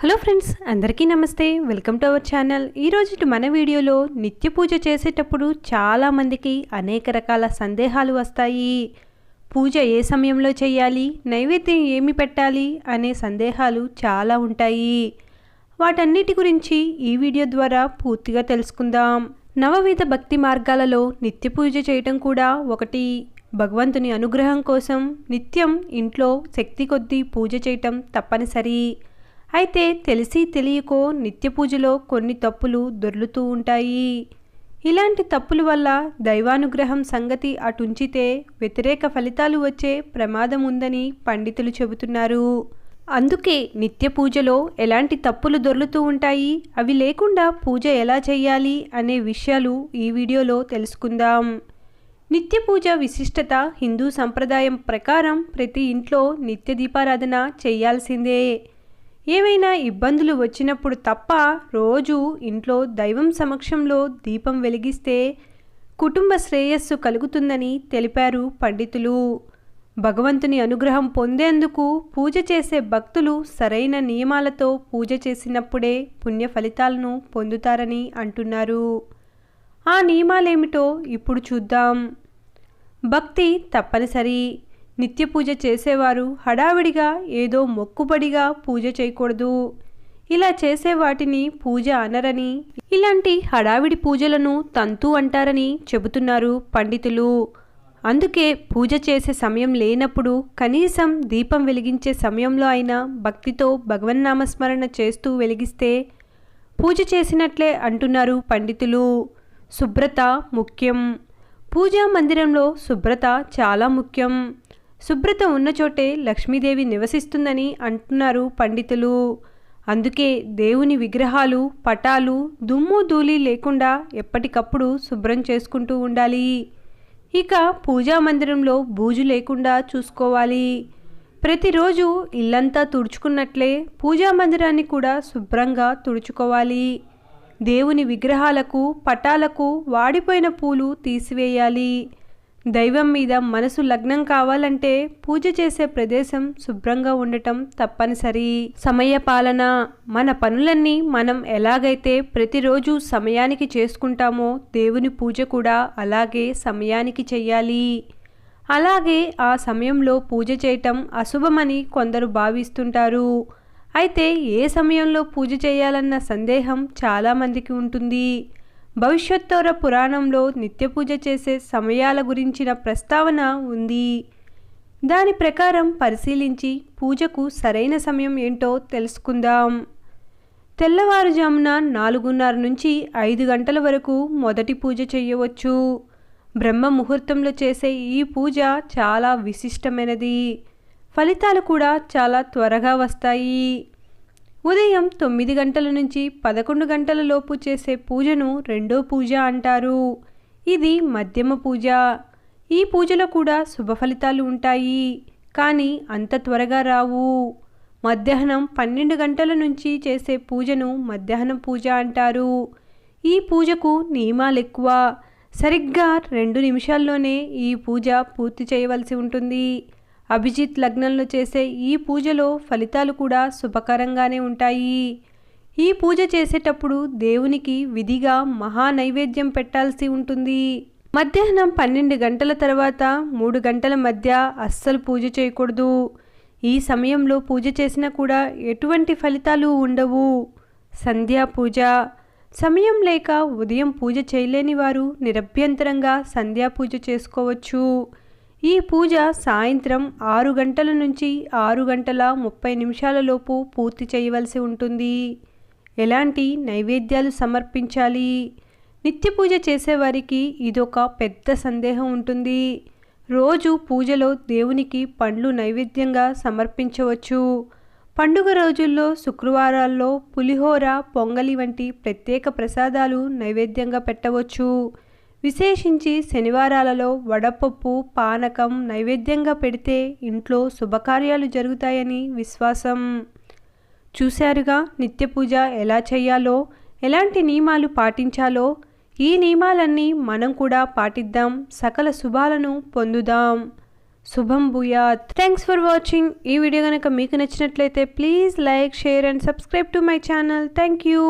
Hello friends అందరికీ నమస్తే. Welcome to our channel. ఈరోజు మన వీడియోలో నిత్య పూజ చేసేటప్పుడు చాలామందికి అనేక రకాల సందేహాలు వస్తాయి. పూజ ఏ సమయంలో చేయాలి నైవేద్యం ఏమి పెట్టాలి అనే సందేహాలు చాలా ఉంటాయి. వాటన్నిటి గురించి ఈ వీడియో ద్వారా పూర్తిగా తెలుసుకుందాం. నవవిధ భక్తి మార్గాలలో నిత్య పూజ చేయటం కూడా ఒకటి. భగవంతుని అనుగ్రహం కోసం నిత్యం ఇంట్లో శక్తి కొద్దీ పూజ చేయటం తప్పనిసరి. అయితే తెలిసి తెలియకో నిత్య పూజలో కొన్ని తప్పులు దొర్లుతూ ఉంటాయి. ఇలాంటి తప్పుల వల్ల దైవానుగ్రహం సంగతి అటుంచితే వ్యతిరేక ఫలితాలు వచ్చే ప్రమాదం ఉందని పండితులు చెబుతున్నారు. అందుకే నిత్య పూజలో ఎలాంటి తప్పులు దొర్లుతూ ఉంటాయి అవి లేకుండా పూజ ఎలా చేయాలి అనే విషయాలు ఈ వీడియోలో తెలుసుకుందాం. నిత్య పూజ విశిష్టత హిందూ సంప్రదాయం ప్రకారం ప్రతి ఇంట్లో నిత్య దీపారాధన చేయాల్సిందే. ఏవైనా ఇబ్బందులు వచ్చినప్పుడు తప్ప రోజు ఇంట్లో దైవం సమక్షంలో దీపం వెలిగిస్తే కుటుంబ శ్రేయస్సు కలుగుతుందని తెలిపారు పండితులు. భగవంతుని అనుగ్రహం పొందేందుకు పూజ చేసే భక్తులు సరైన నియమాలతో పూజ చేసినప్పుడే పుణ్య ఫలితాలను పొందుతారని అంటున్నారు. ఆ నియమాలేమిటో ఇప్పుడు చూద్దాం. భక్తి తప్పనిసరి. నిత్య పూజ చేసేవారు హడావిడిగా ఏదో మొక్కుబడిగా పూజ చేయకూడదు. ఇలా చేసే వాటిని పూజ అనరని ఇలాంటి హడావిడి పూజలను తంతు అంటారని చెబుతున్నారు పండితులు. అందుకే పూజ చేసే సమయం లేనప్పుడు కనీసం దీపం వెలిగించే సమయంలో అయినా భక్తితో భగవన్నామస్మరణ చేస్తూ వెలిగిస్తే పూజ చేసినట్లే అంటున్నారు పండితులు. శుభ్రత ముఖ్యం. పూజా మందిరంలో శుభ్రత చాలా ముఖ్యం. శుభ్రత ఉన్న చోటే లక్ష్మీదేవి నివసిస్తుందని అంటున్నారు పండితులు. అందుకే దేవుని విగ్రహాలు పటాలు దుమ్ము ధూళి లేకుండా ఎప్పటికప్పుడు శుభ్రం చేసుకుంటూ ఉండాలి. ఇక పూజా మందిరంలో బూజు లేకుండా చూసుకోవాలి. ప్రతిరోజు ఇల్లంతా తుడుచుకున్నట్లే పూజా మందిరాన్ని కూడా శుభ్రంగా తుడుచుకోవాలి. దేవుని విగ్రహాలకు పటాలకు వాడిపోయిన పూలు తీసివేయాలి. దైవం మీద మనసు లగ్నం కావాలంటే పూజ చేసే ప్రదేశం శుభ్రంగా ఉండటం తప్పనిసరి. సమయ పాలన మన పనులన్నీ మనం ఎలాగైతే ప్రతిరోజు సమయానికి చేసుకుంటామో దేవుని పూజ కూడా అలాగే సమయానికి చెయ్యాలి. అలాగే ఆ సమయంలో పూజ చేయటం అశుభమని కొందరు భావిస్తుంటారు. అయితే ఏ సమయంలో పూజ చేయాలన్న సందేహం చాలామందికి ఉంటుంది. భవిష్యత్తోర పురాణంలో నిత్యపూజ చేసే సమయాల గురించిన ప్రస్తావన ఉంది. దాని ప్రకారం పరిశీలించి పూజకు సరైన సమయం ఏంటో తెలుసుకుందాం. తెల్లవారుజామున నాలుగున్నర నుంచి ఐదు గంటల వరకు మొదటి పూజ చేయవచ్చు. బ్రహ్మ ముహూర్తంలో చేసే ఈ పూజ చాలా విశిష్టమైనది. ఫలితాలు కూడా చాలా త్వరగా వస్తాయి. ఉదయం తొమ్మిది గంటల నుంచి పదకొండు గంటల లోపు చేసే పూజను రెండో పూజ అంటారు. ఇది మధ్యమ పూజ. ఈ పూజలో కూడా శుభ ఫలితాలు ఉంటాయి. కానీ అంత త్వరగా రావు. మధ్యాహ్నం పన్నెండు గంటల నుంచి చేసే పూజను మధ్యాహ్నం పూజ అంటారు. ఈ పూజకు నియమాలు ఎక్కువ. సరిగ్గా రెండు నిమిషాల్లోనే ఈ పూజ పూర్తి చేయవలసి ఉంటుంది. అభిజిత్ లగ్నంలో చేసే ఈ పూజలో ఫలితాలు కూడా శుభకరంగానే ఉంటాయి. ఈ పూజ చేసేటప్పుడు దేవునికి విధిగా మహా నైవేద్యం పెట్టాల్సి ఉంటుంది. మధ్యాహ్నం పన్నెండు గంటల తర్వాత మూడు గంటల మధ్య అస్సలు పూజ చేయకూడదు. ఈ సమయంలో పూజ చేసినా కూడా ఎటువంటి ఫలితాలు ఉండవు. సంధ్యా పూజ. సమయం లేక ఉదయం పూజ చేయలేని వారు నిరభ్యంతరంగా సంధ్యా పూజ చేసుకోవచ్చు. ఈ పూజ సాయంత్రం ఆరు గంటల నుంచి ఆరు గంటల ముప్పై నిమిషాలలోపు పూర్తి చేయవలసి ఉంటుంది. ఎలాంటి నైవేద్యాలు సమర్పించాలి? నిత్య పూజ చేసేవారికి ఇదొక పెద్ద సందేహం ఉంటుంది. రోజు పూజలో దేవునికి పండ్లు నైవేద్యంగా సమర్పించవచ్చు. పండుగ రోజుల్లో శుక్రవారాల్లో పులిహోర పొంగలి వంటి ప్రత్యేక ప్రసాదాలు నైవేద్యంగా పెట్టవచ్చు. విశేషించి శనివారాలలో వడపప్పు పానకం నైవేద్యంగా పెడితే ఇంట్లో శుభకార్యాలు జరుగుతాయని విశ్వాసం. చూశారుగా నిత్య పూజ ఎలా చేయాలో ఎలాంటి నియమాలు పాటించాలో ఈ నియమాలన్నీ మనం కూడా పాటిద్దాం సకల శుభాలను పొందుదాం. శుభం భూయాత్. థ్యాంక్స్ ఫర్ వాచింగ్ ఈ వీడియో కనుక మీకు నచ్చినట్లయితే please like share and subscribe to my channel. Thank you